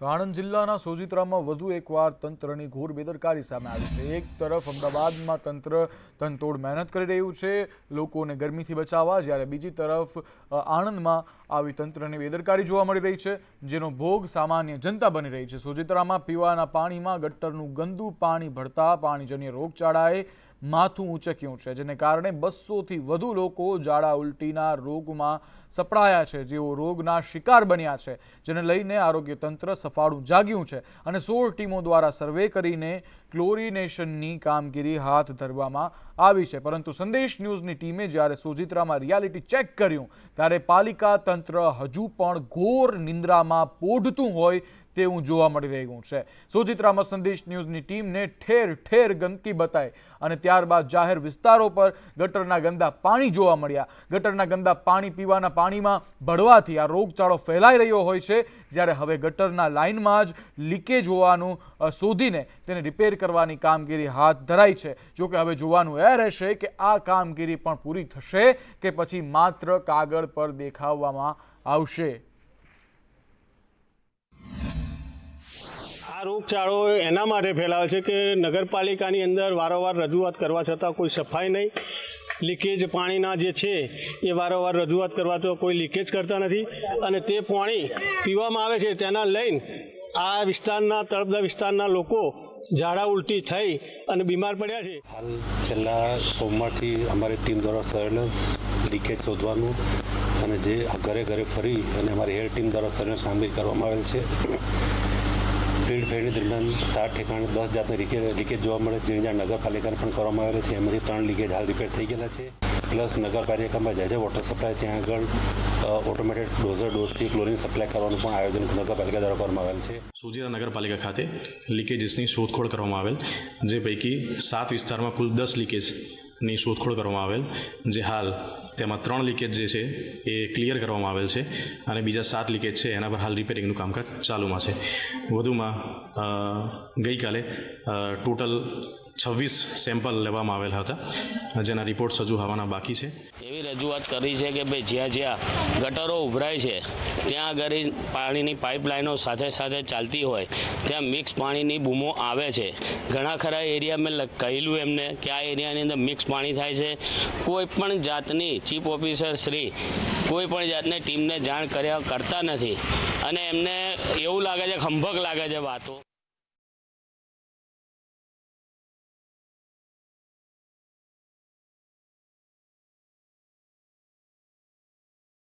તો આણંદ જિલ્લાના સોજિત્રામાં વધુ એકવાર તંત્રની ઘોર બેદરકારી સામે આવી છે. એક તરફ અમદાવાદમાં તંત્ર તનતોડ મહેનત કરી રહ્યું છે, લોકોને ગરમીથી બચાવવા, જ્યારે બીજી તરફ આણંદમાં આવી તંત્રની બેદરકારી જોવા મળી રહી છે, જેનો ભોગ સામાન્ય જનતા બની રહી છે. સોજિત્રામાં પીવાના પાણીમાં ગટરનું ગંદુ પાણી ભરતા પાણીજન્ય રોગચાળાએ માથું ઊંચક્યું છે? જેને કારણે બસોથી વધુ લોકો ઝાડા ઉલટીના રોગમાં સપડાયા છે. જેઓ રોગના શિકાર બન્યા છે, જેને લઈને આરોગ્ય તંત્ર સફાળું જાગ્યું છે અને સોળ ટીમો દ્વારા સર્વે કરીને ક્લોરિનેશનની કામગીરી હાથ ધરવામાં આવી છે. પરંતુ સંદેશ ન્યૂઝની ટીમે જ્યારે સોજિત્રામાં રિયાલિટી ચેક કર્યું, ત્યારે પાલિકા તંત્ર હજુ પણ ઘોર નિંદ્રામાં પોઢતું હોય તેવું જોવા મળી રહ્યું છે. સોજિત્રામાં સંદેશ ન્યૂઝની ટીમને ઠેર ઠેર ગંદકી બતાવી અને ત્યારબાદ જાહેર વિસ્તારો પર ગટરના ગંદા પાણી જોવા મળ્યા. ગટરના ગંદા પાણી પીવાના પાણીમાં ભળવાથી આ રોગચાળો ફેલાઈ રહ્યો હોય છે. જ્યારે હવે ગટરના લાઇનમાં જ લીકેજ હોવાનું શોધીને તેને રિપેર કરવાની કામગીરી હાથ ધરાઈ છે. જોકે હવે જોવાનું એ રહેશે કે આ કામગીરી પણ પૂરી થશે કે પછી માત્ર કાગળ પર દેખાવવામાં આવશે. આ રોગચાળો એના માટે ફેલાવે છે કે નગરપાલિકાની અંદર વારંવાર રજૂઆત કરવા છતાં કોઈ સફાઈ નહીં. લીકેજ પાણીના જે છે એ વારંવાર રજૂઆત કરવા તો કોઈ લીકેજ કરતા નથી અને તે પાણી પીવામાં આવે છે તેના લઈને આ વિસ્તારના, તળપદા વિસ્તારના લોકો ઝાડા ઉલટી થઈ અને બીમાર પડ્યા છે. હાલ છેલ્લા સોમવારથી અમારી ટીમ દ્વારા સર્વેલન્સ લીકેજ શોધવાનું અને જે ઘરે ઘરે ફરી અને અમારી હેર ટીમ દ્વારા સર્વેલન્સ કામગીરી કરવામાં આવેલ છે. ભીડ ફેરણી દરમિયાન સાત ઠેકાણે દસ જાતની લીકેજ લીકેજ જોવા મળે છે. જેની નગરપાલિકાને પણ કરવામાં આવેલ છે. એમાંથી ત્રણ લીકેજ હાલ રિપેર થઈ ગયેલા છે. પ્લસ નગરપાલિકામાં જે જે વોટર સપ્લાય ત્યાં આગળ ઓટોમેટેડ ડોઝર ડોઝથી ક્લોરિન સપ્લાય કરવાનું પણ આયોજન નગરપાલિકા દ્વારા કરવામાં આવેલ છે. સુજીરા નગરપાલિકા ખાતે લીકેજીસની શોધખોળ કરવામાં આવેલ, જે પૈકી સાત વિસ્તારમાં કુલ દસ લીકેજની શોધખોળ કરવામાં આવેલ, જે હાલ તેમાં ત્રણ લીકેજ જે છે એ ક્લિયર કરવામાં આવેલ છે અને બીજા સાત લીકેજ છે એના પર હાલ રિપેરિંગનું કામકાજ ચાલુમાં છે. વધુમાં ગઈકાલે ટોટલ છવ્વીસ સેમ્પલ લેવામાં આવેલા હતા જેના રિપોર્ટ્સ હજુ આવવાના બાકી છે. એવી રજૂઆત કરી છે કે ભાઈ જ્યાં જ્યાં ગટરો ઉભરાય છે, ત્યાં આગળ પાણીની પાઇપલાઇનો સાથે સાથે ચાલતી હોય, ત્યાં મિક્સ પાણીની બૂમો આવે છે. ઘણા ખરા એરિયા મેં કહેલું એમને કે આ એરિયાની અંદર મિક્સ પાણી થાય છે. કોઈ પણ જાતની ચીફ ઓફિસર શ્રી કોઈ પણ જાતની ટીમને જાણ કર્યા કરતા નથી. અને એમને એવું લાગે છે, ખંભક લાગે છે વાતો.